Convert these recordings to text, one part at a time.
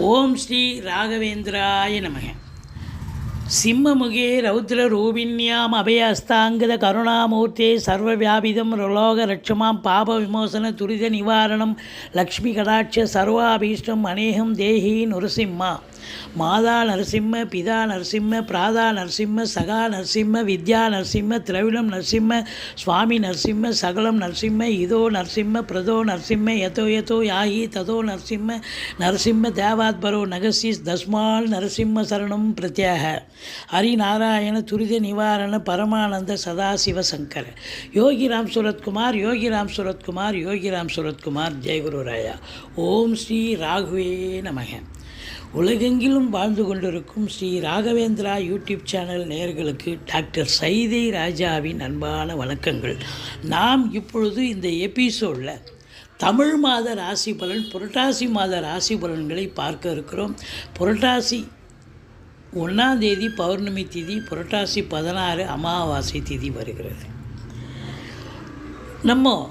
ஓம் ஸ்ரீ ராகவேந்திராய நமக. சிம்மமுகே ரௌத்ரரூபிண்யாம் அபயஸ்தாங்கத கருணாமூர்த்தே சர்வவியாபிதம் ரலோக ரட்சமாம் பாப விமோசன துரித நிவாரணம் லக்ஷ்மி கடாட்ச சர்வாபீஷ்டம் அநேகம் தேஹி நுரசிம்மா. மாதா நரசிம்ம பிதா நரசிம்ம பிராதா நரசிம்ம சகா நரசிம்ம வித்யா நரசிம்ம திரவிடம் நரசிம்ம சுவாமி நரசிம்ம சகலம் நரசிம்ம இதோ நரசிம்ம பிரதோ நரசிம்ம எதோ எதோ யாகி ததோ நரசிம்ம நரசிம்ம தேவாத்பரோ நகசிஸ் தஸ்மால் நரசிம்ம சரணம் பிரத்யாக. ஹரிநாராயண துரித நிவாரண பரமானந்த சதாசிவ சங்கர. யோகிராம் சுரத்குமார் யோகிராம் சுரத்குமார் யோகிராம் சுரத்குமார் ஜெயகுரு ராயா. ஓம் ஸ்ரீ ராகுவே நமக. உலகெங்கிலும் வாழ்ந்து கொண்டிருக்கும் ஸ்ரீ ராகவேந்திரா யூடியூப் சேனல் நேயர்களுக்கு டாக்டர் சைதை ராஜாவின் அன்பான வணக்கங்கள். நாம் இப்பொழுது இந்த எபிசோடில் தமிழ் மாத ராசி பலன் புரட்டாசி மாத ராசி பலன்களை பார்க்க இருக்கிறோம். புரட்டாசி ஒன்றாம் தேதி பௌர்ணமி திதி புரட்டாசி பதினாறு அமாவாசை திதி வருகிறது. நம்ம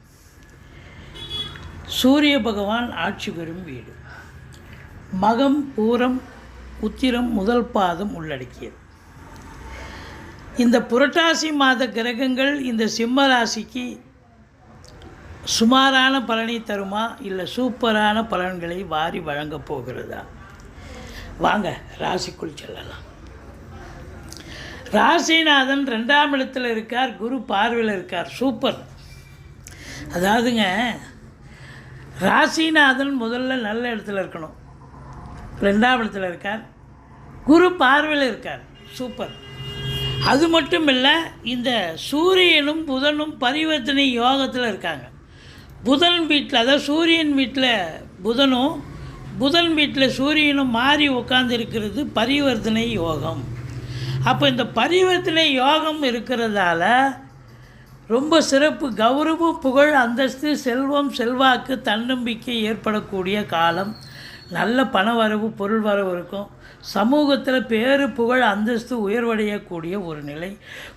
சூரிய பகவான் ஆட்சி பெறும் வீடு. மகம் பூரம் உத்திரம் முதல் பாதம் உள்ளடக்கியது. இந்த புரட்டாசி மாத கிரகங்கள் இந்த சிம்ம ராசிக்கு சுமாரான பலனை தருமா இல்லை சூப்பரான பலன்களை வாரி வழங்கப் போகிறதா? வாங்க ராசிக்குள் செல்லலாம். ராசிநாதன் ரெண்டாம் இடத்தில் இருக்கார் குரு பார்வையில் இருக்கார். சூப்பர். அதாவதுங்க ராசிநாதன் முதல்ல நல்ல இடத்துல இருக்கணும். ரெண்டாம் இடத்துல இருக்கார். குரு பார்வையில் இருக்கார். சூப்பர் அது மட்டும் இல்லை இந்த சூரியனும் புதனும் பரிவர்த்தனை யோகத்தில் இருக்காங்க. புதன் வீட்டில் அதாவது சூரியன் வீட்டில் புதனும் புதன் வீட்டில் சூரியனும் மாறி உட்கார்ந்து இருக்கிறது பரிவர்த்தனை யோகம். அப்போ இந்த பரிவர்த்தனை யோகம் இருக்கிறதால ரொம்ப சிறப்பு கௌரவம் புகழ் அந்தஸ்து செல்வம் செல்வாக்கு தன்னம்பிக்கை ஏற்படக்கூடிய காலம். நல்ல பண வரவு பொருள் வரவு இருக்கும். சமூகத்தில் பேரு புகழ் அந்தஸ்து உயர்வடையக்கூடிய ஒரு நிலை.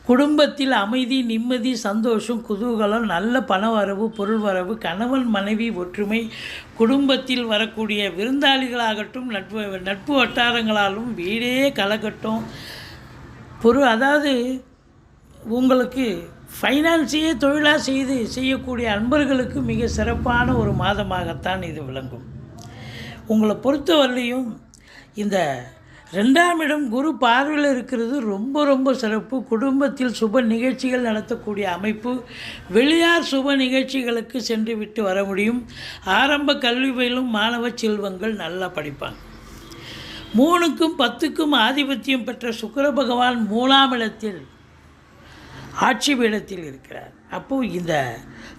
குடும்பத்தில் அமைதி நிம்மதி சந்தோஷம் குதூகலம் நல்ல பண வரவு பொருள் வரவு கணவன் மனைவி ஒற்றுமை குடும்பத்தில் வரக்கூடிய விருந்தாளிகளாகட்டும் நட்பு நட்பு வட்டாரங்களாலும் வீடே கலக்கட்டும். பொருள் அதாவது உங்களுக்கு ஃபைனான்ஸையே தொழிலாக செய்து செய்யக்கூடிய அன்பர்களுக்கு மிக சிறப்பான ஒரு மாதமாகத்தான் இது விளங்கும். உங்களை பொறுத்தவரையிலையும் இந்த ரெண்டாம் இடம் குரு பார்வையில் இருக்கிறது ரொம்ப ரொம்ப சிறப்பு. குடும்பத்தில் சுப நிகழ்ச்சிகள் நடத்தக்கூடிய அமைப்பு. வெளியார் சுப நிகழ்ச்சிகளுக்கு சென்று விட்டு வர முடியும். ஆரம்ப கல்வி பயிலும் மாணவ செல்வங்கள் நல்லா படிப்பாங்க. மூணுக்கும் பத்துக்கும் ஆதிபத்தியம் பெற்ற சுக்கர பகவான் மூலாமிடத்தில் இடத்தில் ஆட்சி பீடத்தில் இருக்கிறார். அப்போது இந்த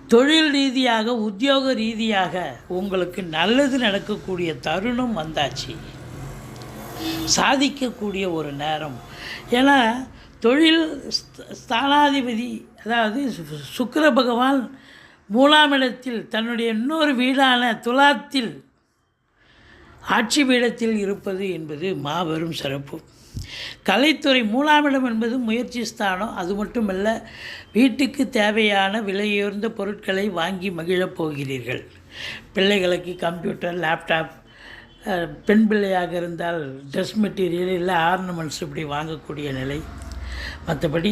தொழில் ரீதியாக உத்தியோக ரீதியாக உங்களுக்கு நல்லது நடக்கக்கூடிய தருணம் வந்தாச்சு. சாதிக்கக்கூடிய ஒரு நேரம். ஏன்னா தொழில் ஸ்த- ஸ்தானாதிபதி அதாவது சு- பகவான் மூலாம் இடத்தில் தன்னுடைய இன்னொரு வீடான துலாத்தில் ஆட்சி பீடத்தில் இருப்பது என்பது மாபெரும் சிறப்பு. கலைத்துறை மூலாமிடம் என்பது முயற்சி ஸ்தானம். அது மட்டுமல்ல வீட்டுக்கு தேவையான விலையுயர்ந்த பொருட்களை வாங்கி மகிழப் போகிறீர்கள். பிள்ளைகளுக்கு கம்ப்யூட்டர் லேப்டாப் பெண் பிள்ளையாக இருந்தால் ட்ரெஸ் மெட்டீரியல் இல்லை ஆர்னமெண்ட்ஸ் இப்படி வாங்கக்கூடிய நிலை. மற்றபடி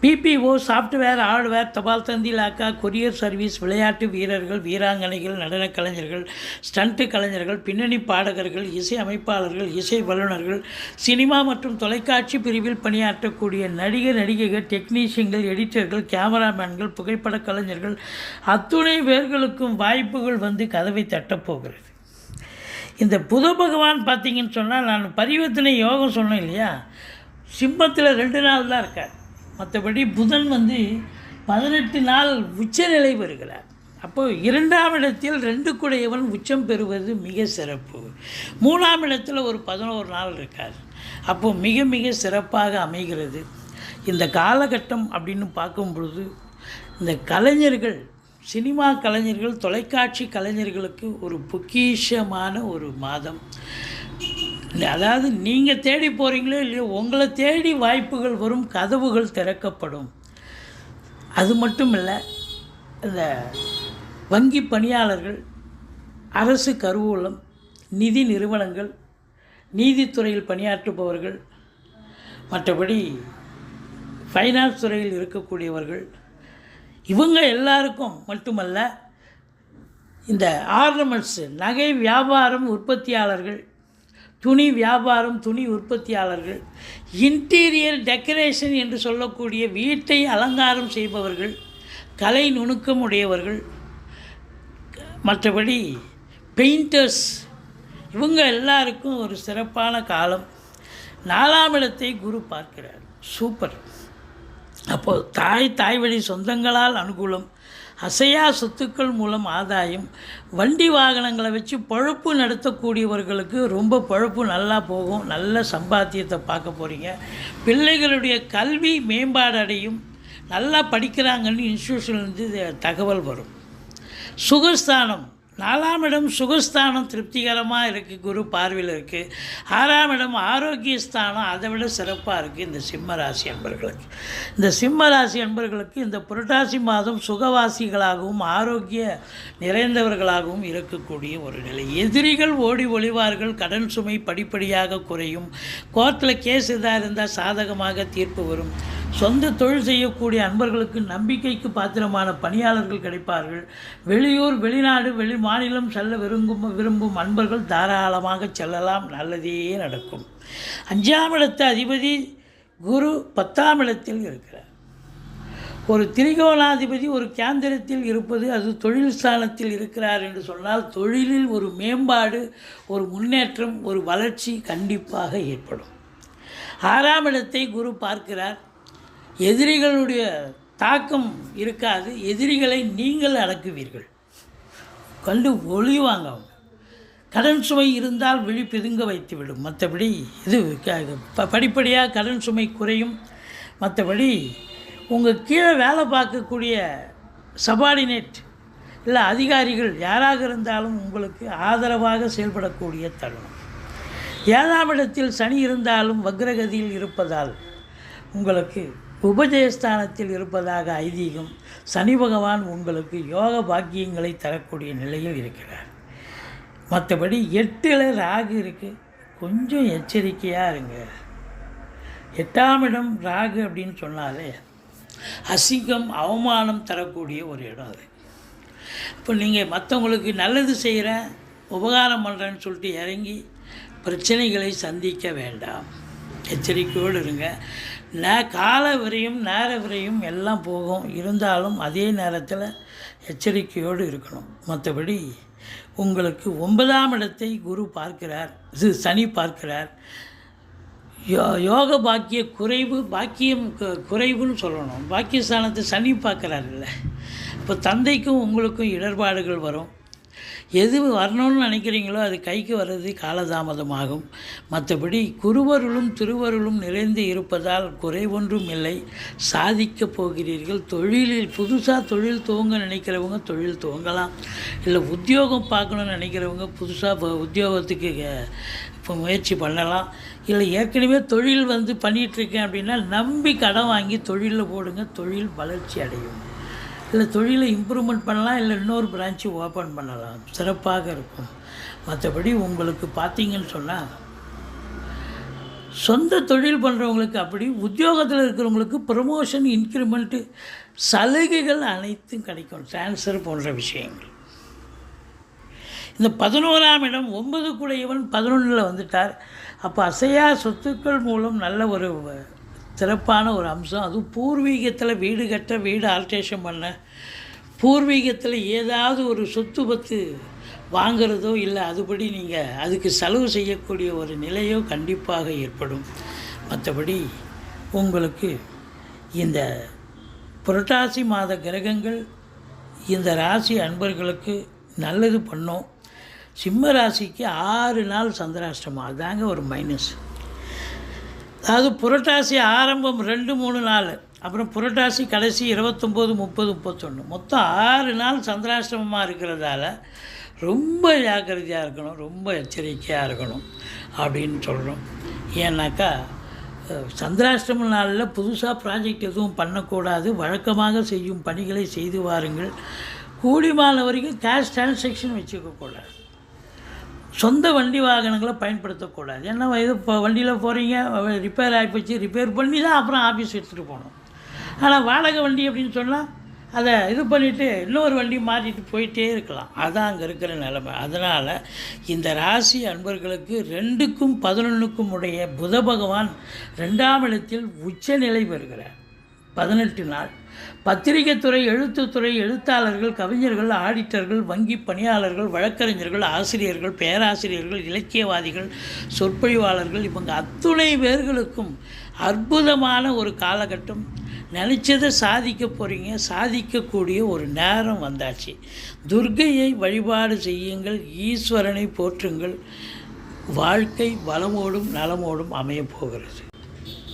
பிபிஓ சாஃப்ட்வேர் ஹார்ட்வேர் தபால் தந்தி லாக்கா கொரியர் சர்வீஸ் விளையாட்டு வீரர்கள் வீராங்கனைகள் நடனக் கலைஞர்கள் ஸ்டண்ட்டு கலைஞர்கள் பின்னணி பாடகர்கள் இசை அமைப்பாளர்கள் இசை வல்லுநர்கள் சினிமா மற்றும் தொலைக்காட்சி பிரிவில் பணியாற்றக்கூடிய நடிகர் நடிகைகள் டெக்னீஷியன்கள் எடிட்டர்கள் கேமராமேன்கள் புகைப்படக் கலைஞர்கள் அத்துணை பேர்களுக்கும் வாய்ப்புகள் வந்து கதவை தட்டப்போகிறது. இந்த புத பகவான் பார்த்தீங்கன்னு சொன்னால் நான் பரிவர்த்தனை யோகம் சொன்னேன் இல்லையா? சிம்மத்தில் ரெண்டு நாள் தான் இருக்கார். மற்றபடி புதன் வந்து பதினெட்டு நாள் உச்சநிலை வருகிறார் அப்போ இரண்டாம் இடத்தில் ரெண்டு குடையவன் உச்சம் பெறுவது மிக சிறப்பு. மூணாம் இடத்தில் ஒரு பதினோரு நாள் இருக்கார். அப்போ மிக மிக சிறப்பாக அமைகிறது. இந்த காலகட்டம் அப்படின்னு பார்க்கும் பொழுது இந்த கலைஞர்கள் சினிமா கலைஞர்கள் தொலைக்காட்சி கலைஞர்களுக்கு ஒரு பொக்கிஷமான ஒரு மாதம். அதாவது நீங்கள் தேடி போகிறீங்களோ இல்லையோ உங்களை தேடி வாய்ப்புகள் வரும் கதவுகள் திறக்கப்படும். அது மட்டும் இல்லை இந்த வங்கி பணியாளர்கள் அரசு கருவூலம் நிதி நிறுவனங்கள் நீதித்துறையில் பணியாற்றுபவர்கள் மற்றபடி ஃபைனான்ஸ் துறையில் இருக்கக்கூடியவர்கள் இவங்க எல்லாருக்கும் மட்டுமல்ல இந்த ஆர்னமெண்ட்ஸு நகை வியாபாரம் உற்பத்தியாளர்கள் துணி வியாபாரம் துணி உற்பத்தியாளர்கள் இன்டீரியர் டெக்கரேஷன் என்று சொல்லக்கூடிய வீட்டை அலங்காரம் செய்பவர்கள் கலை நுணுக்கம் உடையவர்கள் மற்றபடி பெயிண்டர்ஸ் இவங்க எல்லாருக்கும் ஒரு சிறப்பான காலம். நாலாம் இடத்தை குரு பார்க்கிறார். சூப்பர் அப்போது தாய் தாய் வழி சொந்தங்களால் அனுகூலம். அசையா சொத்துக்கள் மூலம் ஆதாயம். வண்டி வாகனங்களை வச்சு பழப்பு நடத்தக்கூடியவர்களுக்கு ரொம்ப பழப்பு நல்லா போகும். நல்ல சம்பாத்தியத்தை பார்க்க போகிறீங்க பிள்ளைகளுடைய கல்வி மேம்பாடு அடையும். நல்லா படிக்கிறாங்கன்னு இன்ஸ்டியூஷன்லேருந்து தகவல் வரும். சுகஸ்தானம். நாலாம் இடம் சுகஸ்தானம் திருப்திகரமாக இருக்குது குரு பார்வையில் இருக்குது ஆறாம் இடம் ஆரோக்கிய ஸ்தானம் அதை விட சிறப்பாக இருக்குது இந்த சிம்ம ராசி அன்பர்களுக்கு. இந்த சிம்ம ராசி அன்பர்களுக்கு இந்த புரட்டாசி மாதம் சுகவாசிகளாகவும் ஆரோக்கிய நிறைந்தவர்களாகவும் இருக்கக்கூடிய ஒரு நிலை. எதிரிகள் ஓடி ஒளிவார்கள் கடன் சுமை படிப்படியாக குறையும். கோர்ட்டில் கேஸ் எதாக இருந்தால் சாதகமாக தீர்ப்பு வரும். சொந்த தொழில் செய்யக்கூடிய அன்பர்களுக்கு நம்பிக்கைக்கு பாத்திரமான பணியாளர்கள் கிடைப்பார்கள். வெளியூர் வெளிநாடு வெளி மாநிலம் செல்ல விரும்பும் விரும்பும் அன்பர்கள் தாராளமாக செல்லலாம். நல்லதே நடக்கும். அஞ்சாம் இடத்து அதிபதி குரு பத்தாம் இடத்தில் இருக்கிறார். ஒரு திரிகோணாதிபதி ஒரு கேந்திரத்தில் இருப்பது அது தொழில் ஸ்தானத்தில் இருக்கிறார் என்று சொன்னால் தொழிலில் ஒரு மேம்பாடு ஒரு முன்னேற்றம் ஒரு வளர்ச்சி கண்டிப்பாக ஏற்படும். ஆறாம் இடத்தை குரு பார்க்கிறார். எதிரிகளுடைய தாக்கம் இருக்காது எதிரிகளை நீங்கள் அடக்குவீர்கள். கண்டு ஒளிவாங்க அவங்க. கடன் சுமை இருந்தால் விழி பிதுங்க வைத்துவிடும். மற்றபடி இது ப- படிப்படியாக கடன் சுமை குறையும். மற்றபடி உங்கள் கீழே வேலை பார்க்கக்கூடிய சபார்டினேட் இல்லை அதிகாரிகள் யாராக இருந்தாலும் உங்களுக்கு ஆதரவாக செயல்படக்கூடிய தருணம். ஏழாம் இடத்தில் சனி இருந்தாலும் வக்ரகதியில் இருப்பதால் உங்களுக்கு உபஜயஸ்தானத்தில் இருப்பதாக ஐதீகம் சனி பகவான் உங்களுக்கு யோக பாக்கியங்களை தரக்கூடிய நிலையில் இருக்கிறார். மற்றபடி எட்டில் ராகு இருக்குது கொஞ்சம் எச்சரிக்கையாக இருங்க. எட்டாம் இடம் ராகு அப்படின்னு சொன்னாலே அசிங்கம் அவமானம் தரக்கூடிய ஒரு இடம் அது. இப்போ நீங்கள் மற்றவங்களுக்கு நல்லது செய்கிறேன் உபகாரம் பண்ணுறேன்னு சொல்லிட்டு இறங்கி பிரச்சனைகளை சந்திக்க வேண்டாம். எச்சரிக்கையோடு இருங்க. நே கால விரையும் நேர விரையும் எல்லாம் போகும். இருந்தாலும் அதே நேரத்தில் எச்சரிக்கையோடு இருக்கணும். மற்றபடி உங்களுக்கு ஒன்பதாம் இடத்தை குரு பார்க்கிறார். இது சனி பார்க்கிறார். யோ யோக பாக்கிய குறைவு பாக்கியம் குறைவுன்னு சொல்லணும். பாக்கியஸ்தானத்தை சனி பார்க்குறாருல்ல. இப்போ தந்தைக்கும் உங்களுக்கும் இடர்பாடுகள் வரும். எது வரணும்னு நினைக்கிறீங்களோ அது கைக்கு வர்றது காலதாமதமாகும். மற்றபடி குருவருளும் திருவருளும் நிறைந்து இருப்பதால் குறைவொன்றும் இல்லை. சாதிக்கப் போகிறீர்கள். தொழிலில் புதுசாக தொழில் துவங்க நினைக்கிறவங்க தொழில் துவங்கலாம். இல்லை உத்தியோகம் பார்க்கணும்னு நினைக்கிறவங்க புதுசாக உத்தியோகத்துக்கு இப்போ முயற்சி பண்ணலாம். இல்லை ஏற்கனவே தொழில் வந்து பண்ணிகிட்ருக்கேன் அப்படின்னா நம்பி கடன் வாங்கி தொழிலில் போடுங்க. தொழில் வளர்ச்சி அடையும். இல்லை தொழிலை இம்ப்ரூவ்மெண்ட் பண்ணலாம் இல்லை இன்னொரு பிரான்ச்சு ஓப்பன் பண்ணலாம். சிறப்பாக இருக்கும். மற்றபடி உங்களுக்கு பார்த்தீங்கன்னு சொன்னால் சொந்த தொழில் பண்ணுறவங்களுக்கு அப்படி உத்தியோகத்தில் இருக்கிறவங்களுக்கு ப்ரமோஷன் இன்க்ரிமெண்ட்டு சலுகைகள் அனைத்தும் கிடைக்கும். ட்ரான்ஸ்ஃபர் போன்ற விஷயங்கள். இந்த பதினோராம் இடம் ஒன்பது குடையவன் பதினொன்றில் வந்துட்டார். அப்போ அசையா சொத்துக்கள் மூலம் நல்ல ஒரு சிறப்பான ஒரு அம்சம். அதுவும் பூர்வீகத்தில் வீடு கட்ட வீடு ஆல்ட்ரேஷன் பண்ண. பூர்வீகத்தில் ஏதாவது ஒரு சொத்து பத்து வாங்கிறதோ இல்லை அதுபடி நீங்கள் அதுக்கு செலவு செய்யக்கூடிய ஒரு நிலையோ கண்டிப்பாக ஏற்படும். மற்றபடி உங்களுக்கு இந்த புரட்டாசி மாத கிரகங்கள் இந்த ராசி அன்பர்களுக்கு நல்லது பண்ணும். சிம்ம ராசிக்கு ஆறு நாள் சந்திராஷ்டமாக தாங்க ஒரு மைனஸ் அதாவது புரட்டாசி ஆரம்பம் ரெண்டு மூணு நாள் அப்புறம் புரட்டாசி கடைசி இருபத்தொம்போது முப்பது முப்பத்தொன்று மொத்தம் ஆறு நாள் சந்திராஷ்டமமாக இருக்கிறதால ரொம்ப ஜாக்கிரதையாக இருக்கணும் ரொம்ப எச்சரிக்கையாக இருக்கணும் அப்படின்னு சொல்கிறோம் ஏன்னாக்கா சந்திராஷ்டம நாளில் புதுசாக ப்ராஜெக்ட் எதுவும் பண்ணக்கூடாது. வழக்கமாக செய்யும் பணிகளை செய்து வாருங்கள். கூடிமான வரைக்கும் கேஷ் டிரான்சாக்ஷன் வச்சுக்கக்கூடாது. சொந்த வண்டி வாகனங்களை பயன்படுத்தக்கூடாது. ஏன்னா இது இப்போ வண்டியில் போகிறீங்க ரிப்பேர் ஆகிப்போச்சு ரிப்பேர் பண்ணி தான் அப்புறம் ஆஃபீஸ் எடுத்துகிட்டு போகணும். ஆனால் வாடகை வண்டி அப்படின்னு சொன்னால் அதை இது பண்ணிவிட்டு இன்னொரு வண்டி மாற்றிட்டு போயிட்டே இருக்கலாம். அதான் அங்கே இருக்கிற நிலைமை. அதனால் இந்த ராசி அன்பர்களுக்கு ரெண்டுக்கும் பதினொன்றுக்கும் உடைய புத பகவான் ரெண்டாம் இடத்தில் உச்சநிலை பெறுகிறார். பதினெட்டு நாள். பத்திரிகைத்துறை எழுத்துத்துறை எழுத்தாளர்கள் கவிஞர்கள் ஆடிட்டர்கள் வங்கி பணியாளர்கள் வழக்கறிஞர்கள் ஆசிரியர்கள் பேராசிரியர்கள் இலக்கியவாதிகள் சொற்பொழிவாளர்கள் இவங்க அத்துணை பேர்களுக்கும் அற்புதமான ஒரு காலகட்டம். நினச்சதை சாதிக்க போகிறீங்க சாதிக்கக்கூடிய ஒரு நேரம் வந்தாச்சு. துர்க்கையை வழிபாடு செய்யுங்கள் ஈஸ்வரனை போற்றுங்கள். வாழ்க்கை வளமோடும் நலமோடும் அமையப் போகிறது.